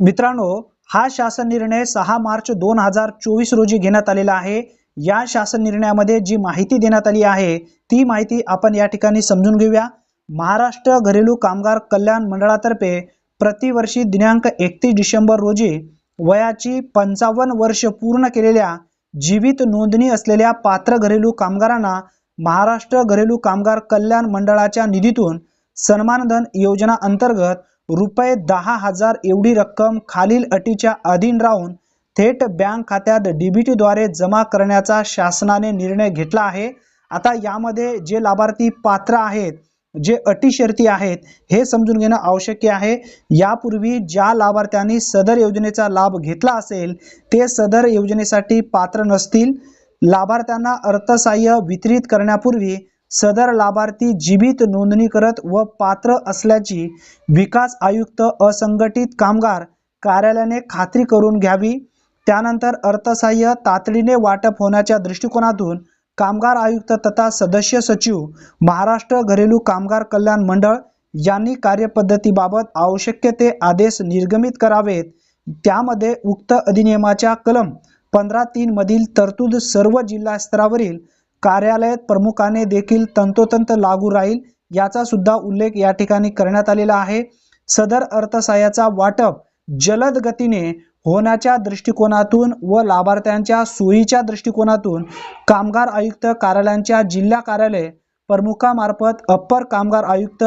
मित्रांनो हा शासन निर्णय सहा मार्च दोन हजार चोवीस रोजी घेण्यात आलेला आहे. या शासन निर्णयामध्ये जी माहिती देण्यात आली आहे ती माहिती आपण या ठिकाणी समजून घेऊया. महाराष्ट्र घरेलू कामगार कल्याण मंडळातर्फे प्रतिवर्षी दिनांक एकतीस डिसेंबर रोजी वयाची पंचावन्न वर्ष पूर्ण केलेल्या जीवित नोंदणी असलेल्या पात्र घरेलू कामगारांना महाराष्ट्र घरेलू कामगार कल्याण मंडळाच्या निधीतून सन्मानधन योजना अंतर्गत रुपये दहा हजार एवढी रक्कम खालील अटीच्या अधीन राहून थेट बँक खात्यात डीबीटीद्वारे जमा करण्याचा शासनाने निर्णय घेतला आहे. आता यामध्ये जे लाभार्थी पात्र आहेत जे अटी शर्ती आहेत हे समजून घेणं आवश्यक आहे. यापूर्वी ज्या लाभार्थ्यांनी सदर योजनेचा लाभ घेतला असेल ते सदर योजनेसाठी पात्र नसतील. लाभार्थ्यांना अर्थसहाय्य वितरित करण्यापूर्वी सदर लाभार्थी जीवित नोंदणी करत व पात्र असल्याची विकास आयुक्त असंघटित कामगार कार्यालयाने खात्री करून घ्यावी. त्यानंतर अर्थसहाय्य तातडीने वाटप होण्याच्या दृष्टिकोनातून कामगार आयुक्त तथा सदस्य सचिव महाराष्ट्र घरेलू कामगार कल्याण मंडळ यांनी कार्यपद्धतीबाबत आवश्यक ते आदेश निर्गमित करावेत. त्यामध्ये उक्त अधिनियमाच्या कलम पंधरा तीन मधील तरतूद सर्व जिल्हा स्तरावरील कार्यालयात प्रमुखाने देखील तंतोतंत लागू राहील याचा सुद्धा उल्लेख या ठिकाणी करण्यात आलेला आहे. सदर अर्थसहाय्याचा वाटप जलद गतीने होण्याच्या दृष्टिकोनातून व लाभार्थ्यांच्या सोयीच्या दृष्टिकोनातून कामगार आयुक्त कार्यालयांच्या जिल्हा कार्यालय प्रमुखामार्फत अप्पर कामगार आयुक्त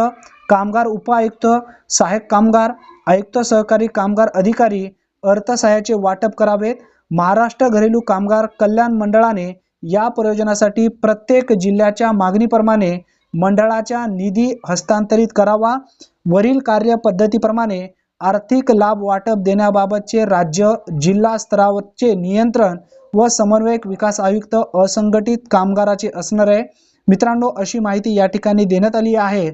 कामगार उपआयुक्त सहाय्यक कामगार आयुक्त सहकारी कामगार अधिकारी अर्थसहाय्याचे वाटप करावेत. महाराष्ट्र घरेलू कामगार कल्याण मंडळाने या प्रयोजनासाठी प्रत्येक जिल्ह्याच्या मागणीप्रमाणे मंडळाच्या निधी हस्तांतरित करावा. वरील कार्यपद्धतीप्रमाणे आर्थिक लाभ वाटप देण्याबाबतचे राज्य जिल्हा स्तरावरचे नियंत्रण व समन्वयक विकास आयुक्त असंघटित कामगाराचे असणार. आहे मित्रांनो अशी माहिती या ठिकाणी देण्यात आली आहे.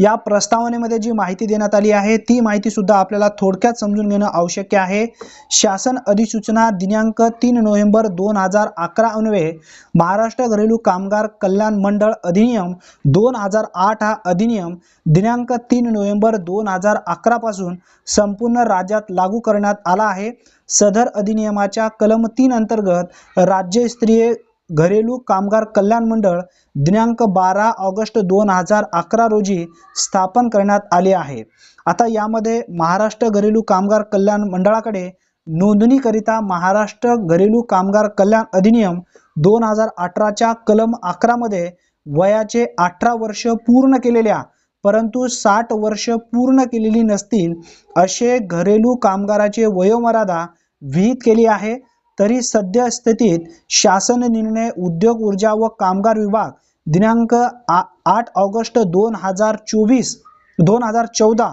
या प्रस्तावनेमध्ये जी माहिती देण्यात आली आहे ती माहिती सुद्धा आपल्याला थोडक्यात समजून घेणं आवश्यक आहे. शासन अधिसूचना दिनांक तीन नोव्हेंबर दोन हजार अकरा अन्वये महाराष्ट्र घरेलू कामगार कल्याण मंडळ अधिनियम दोन हजार आठ हा अधिनियम दिनांक तीन नोव्हेंबर दोन हजार अकरा पासून संपूर्ण राज्यात लागू करण्यात आला आहे. सदर अधिनियमाच्या कलम तीन अंतर्गत राज्यस्तरीय घरेलू कामगार कल्याण मंडळ दिनांक बारा ऑगस्ट दोन हजार अकरा रोजी स्थापन करण्यात आले आहे. आता यामध्ये महाराष्ट्र घरेलू कामगार कल्याण मंडळाकडे नोंदणीकरिता महाराष्ट्र घरेलू कामगार कल्याण अधिनियम दोन हजार अठराच्या कलम अकरामध्ये वयाचे अठरा वर्ष पूर्ण केलेल्या परंतु साठ वर्ष पूर्ण केलेली नसतील असे घरेलू कामगाराचे वयोमर्यादा विहित केली आहे. तरी सद्यस्थितीत शासन निर्णय उद्योग ऊर्जा व कामगार विभाग दिनांक आ आठ ऑगस्ट दोन हजार चोवीस दोन हजार चौदा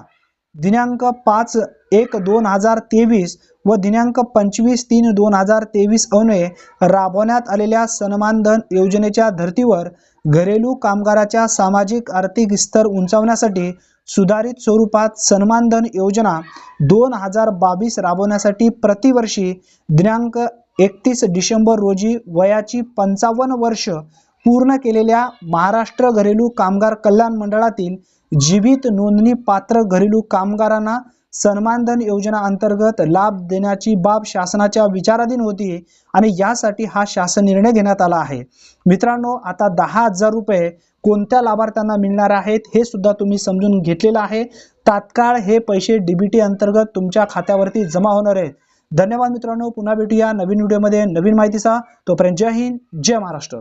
दिनांक पाच एक दोन हजार तेवीस व दिनांक पंचवीस तीन दोन हजार तेवीस अन्वये राबवण्यात आलेल्या सन्मानधन योजनेच्या धर्तीवर घरेलू कामगाराच्या सामाजिक आर्थिक स्तर उंचावण्यासाठी सुधारित स्वरूपात सन्मानधन योजना दोन हजार बावीस राबवण्यासाठी प्रतिवर्षी दिनांक एकतीस डिसेंबर रोजी वयाची पंचावन्न वर्ष पूर्ण केलेल्या महाराष्ट्र घरेलू कामगार कल्याण मंडळातील जीवित नोंदणी पात्र घरेलू कामगारांना सन्मानधन योजना अंतर्गत लाभ देण्याची बाब शासनाच्या विचाराधीन होती आणि यासाठी हा शासन निर्णय घेण्यात आला आहे. मित्रांनो आता दहा हजार रुपये कोणत्या लाभार्थ्यांना मिळणार आहेत हे सुद्धा तुम्ही समजून घेतलेलं आहे. तात्काळ हे पैसे डीबीटी अंतर्गत तुमच्या खात्यावरती जमा होणार आहेत. धन्यवाद मित्रांनो पुन्हा भेटूया नवीन व्हिडिओमध्ये. नवीन माहितीचा तोपर्यंत जय हिंद जय महाराष्ट्र.